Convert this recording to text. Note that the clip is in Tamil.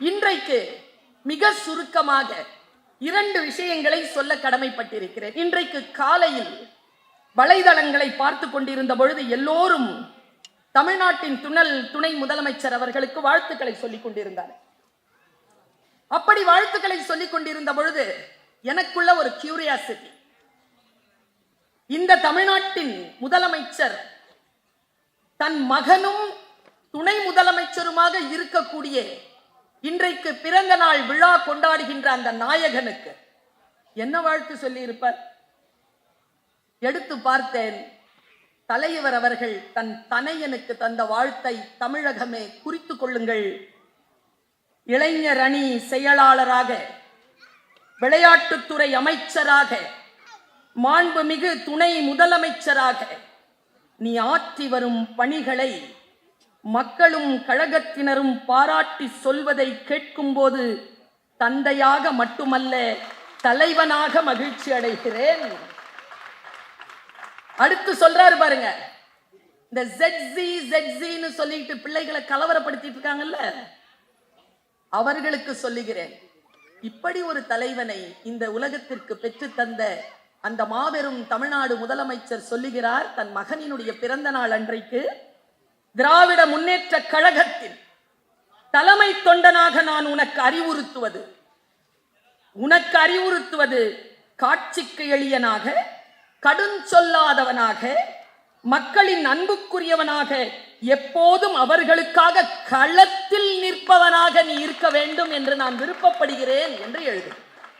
இன்றைக்கு மிக சுருக்கமாக இரண்டு விஷயங்களை சொல்ல கடமைப்பட்டிருக்கிறேன். இன்றைக்கு காலையில் வலைதளங்களை பார்த்து கொண்டிருந்த பொழுது எல்லோரும் தமிழ்நாட்டின் துணல் துணை முதலமைச்சர் அவர்களுக்கு வாழ்த்துக்களை சொல்லிக் கொண்டிருந்தார். அப்படி வாழ்த்துக்களை சொல்லிக் கொண்டிருந்த பொழுது எனக்குள்ள ஒரு கியூரியாசிட்டி இந்த தமிழ்நாட்டின் முதலமைச்சர் தன் மகனும் துணை முதலமைச்சருமாக இருக்கக்கூடிய இன்றைக்கு பிறந்த நாள் விழா கொண்டாடுகின்ற அந்த நாயகனுக்கு என்ன வாழ்த்து சொல்லியிருப்பார்? எடுத்து பார்த்தேன். தலைவர் அவர்கள் தன் தனையனுக்கு தந்த வாழ்த்தை தமிழகமே குறித்து கொள்ளுங்கள். இளைஞர் அணி செயலாளராக விளையாட்டுத்துறை அமைச்சராக மாண்புமிகு துணை முதலமைச்சராக நீ ஆற்றி வரும் பணிகளை மக்களும் கழகத்தினரும் பாராட்டி சொல்வதை கேட்கும்போது தந்தையாக மட்டுமல்ல தலைவனாக மகிழ்ச்சி அடைகிறேன். அடுத்து சொல்றாரு பாருங்க. இந்த ஜெட்ஸி ஜெட்ஜின்னு சொல்லிட்டு பிள்ளைகளை கலவரப்படுத்திட்டு இருக்காங்கல்ல? அவர்களுக்கு சொல்லுகிறேன். இப்படி ஒரு தலைவனை இந்த உலகத்திற்கு பெற்று தந்த அந்த மாபெரும் தமிழ்நாடு முதலமைச்சர் சொல்லுகிறார் தன் மகனினுடைய பிறந்த நாள் அன்றைக்கு. திராவிட முன்னேற்ற கழகத்தின் தலைமை தொண்டனாக நான் உனக்கு அறிவுறுத்துவது. உனக்கு அறிவுறுத்துவது காட்சிக்கு எளியனாக கடுஞ்சொல்லாதவனாக மக்களின் அன்புக்குரியவனாக எப்போதும் அவர்களுக்காக களத்தில் நிற்பவனாக நீ இருக்க வேண்டும் என்று நான் விருப்பப்படுகிறேன் என்று எழுது